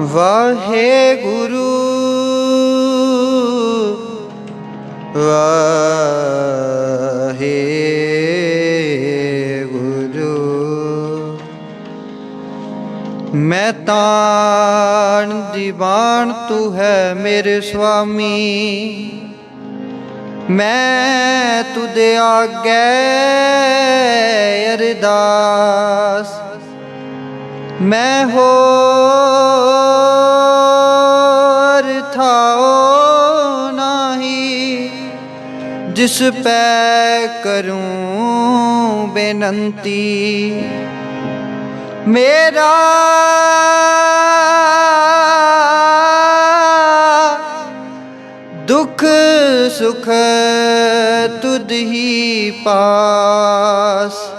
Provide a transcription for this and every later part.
ਵਾਹਿਗੁਰੂ ਵਾਹਿਗੁਰੂ ਮੈਂ ਤਾਣ ਦੀਵਾਨ ਤੂੰ ਹੈ ਮੇਰੇ ਸੁਆਮੀ ਮੈਂ ਤੁਦੇ ਆਗੇ ਅਰਦਾਸ। ਮੈਂ ਹੋਰ ਥਾਓ ਨਹੀਂ ਜਿਸ ਪੈ ਕਰੂੰ ਬੇਨੰਤੀ। ਮੇਰਾ ਦੁੱਖ ਸੁਖ ਤੁਧ ਹੀ ਪਾਸ।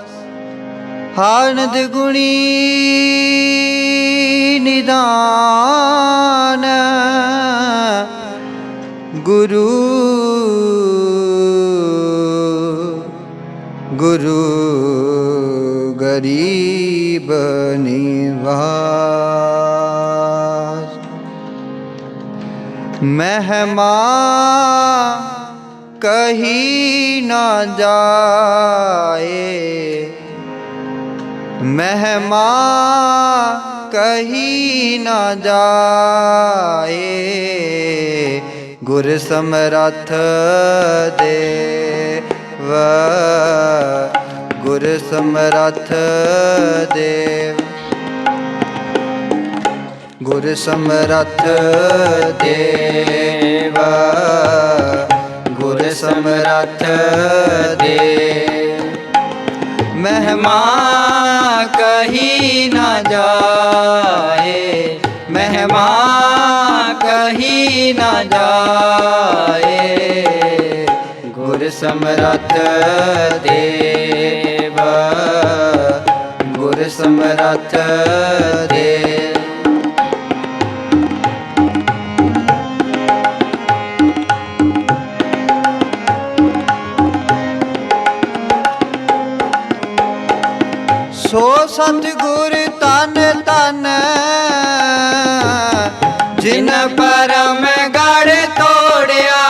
ਹਾਨਦ ਗੁਣੀ ਨਿਦਾਨ। ਗੁਰੂ ਗੁਰੂ ਗਰੀਬ ਨਿਵਾਸ। ਮਹਿਮਾ ਕਹੀ ਨਾ ਜਾਏ ਮਹਿਮਾ ਕਹੀ ਨਾ ਜਾਏ, ਗੁਰ ਸਮਰੱਥ ਦੇਵ, ਗੁਰ ਸਮਰੱਥ ਦੇਵ। ਗੁਰ ਸਮਰੱਥ ਦੇਵ, ਗੁਰ ਸਮਰੱਥ ਦੇ ਮਹਿਮਾ ਕਹੀ ਨਾ ਜਾਏ। ਮਹਿਮਾ ਕਹੀ ਨਾ ਜਾਏ। ਗੁਰ ਸਮਰੱਥ ਦੇਵ। ਗੁਰ ਸਮਰੱਥ ਦੇਵ। ਤਨ ਜਿਨ ਪਰਮ ਗੜ ਤੋੜਿਆ।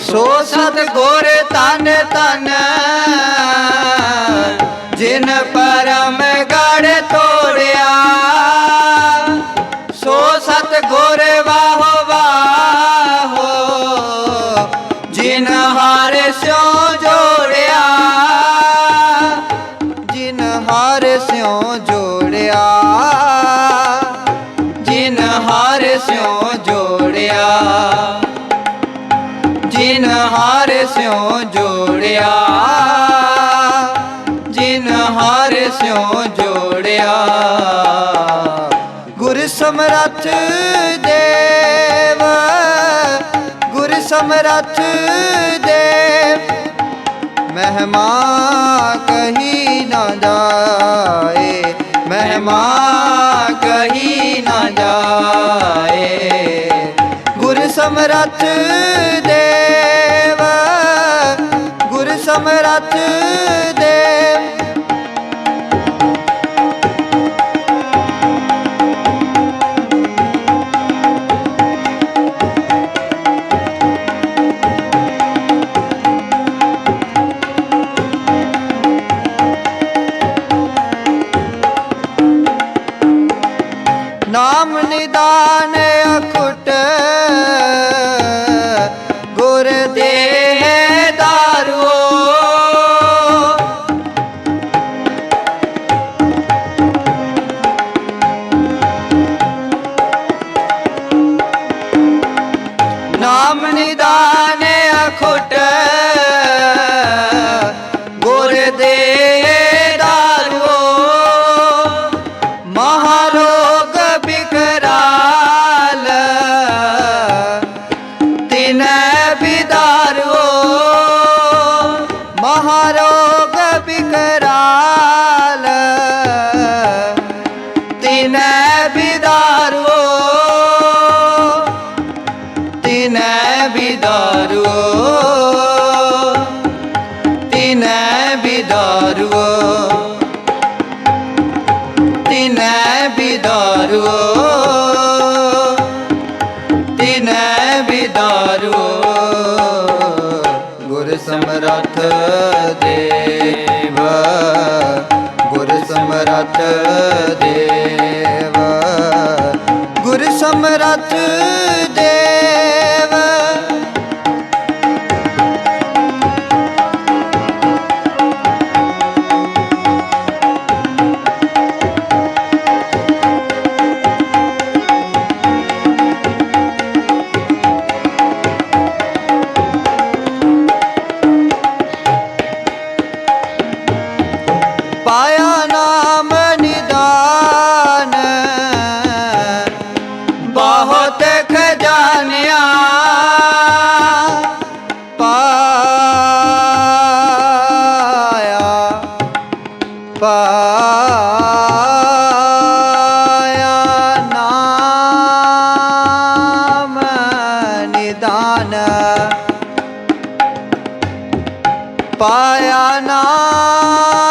ਸੋ ਸਤਿਗੁਰ ਤਨ ਤਨ ਜਿਨ ਸਮਰੱਥ ਦੇਵ ਗੁਰ ਸਮਰੱਥ ਦੇਵ। ਮਹਿਮਾ ਕਹੀ ਨਾ ਜਾਏ, ਮਹਿਮਾ ਕਹੀ ਨਾ ਜਾਏ। ਗੁਰ ਸਮਰੱਥ ਦੇਵ, ਗੁਰ ਸਮਰੱਥ ਨਾਮ ਨਿਦਾਨ ਗੁਰ ਦੇਵ। ਗੁਰ ਸਮਰੱਥ না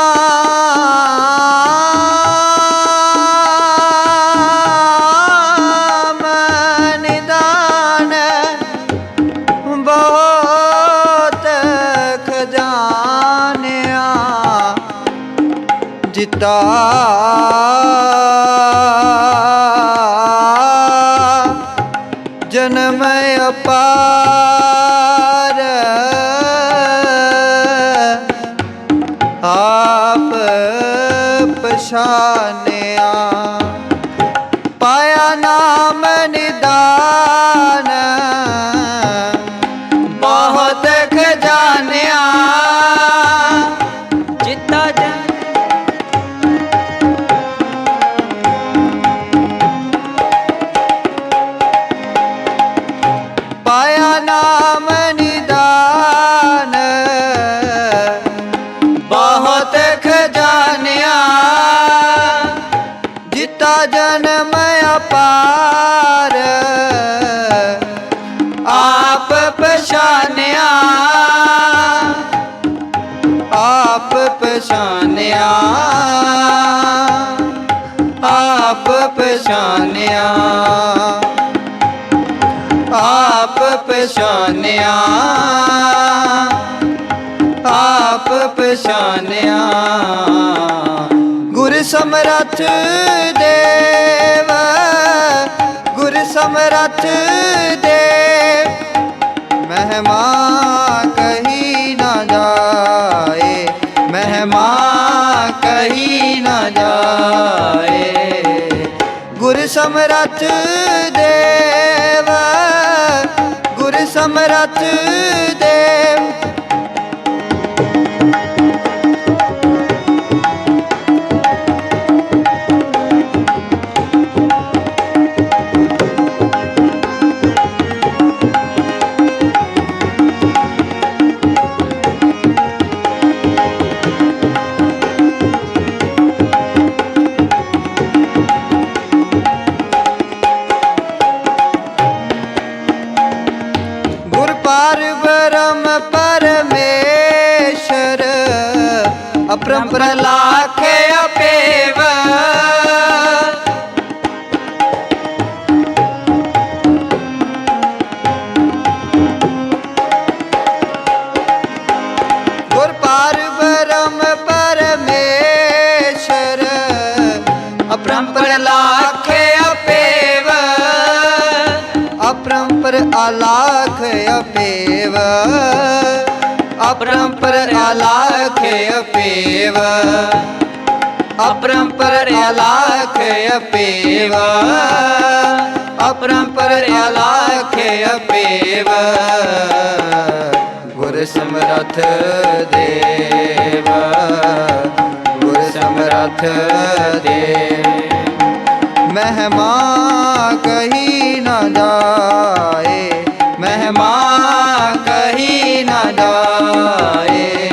ਪਛਾਨਿਆ ਆਪ ਪਛਾਨਿਆ ਆਪ ਪਛਾਨਿਆ ਗੁਰ ਸਮਰੱਥ ਦੇਵ ਗੁਰ ਸਮਰੱਥ ਸਮਰੱਥ ਦੇਵ ਗੁਰ ਸਮਰੱਥ ਦੇਵ। ਅਪਰੰਪਰ ਅਲਾਖ ਅਪੇਵ ਅਪਰੰਪਰ ਅਲਾਖ ਅਪੇਵ ਅਪਰੰਪਰ ਅਲਾਖ ਅਪੇਵ ਅਪਰੰਪਰ ਅਲਾਖ ਅਪੇਵ ਗੁਰ ਸਮਰਥ ਦੇਵ ਗੁਰ ਸਮਰਥ ਦੇਵ ਮਹਿਮਾ ਕਹੀ ਨਾ ਜਾਏ ਮਹਿਮਾ ਕਹੀ ਨਾ ਜਾਏ।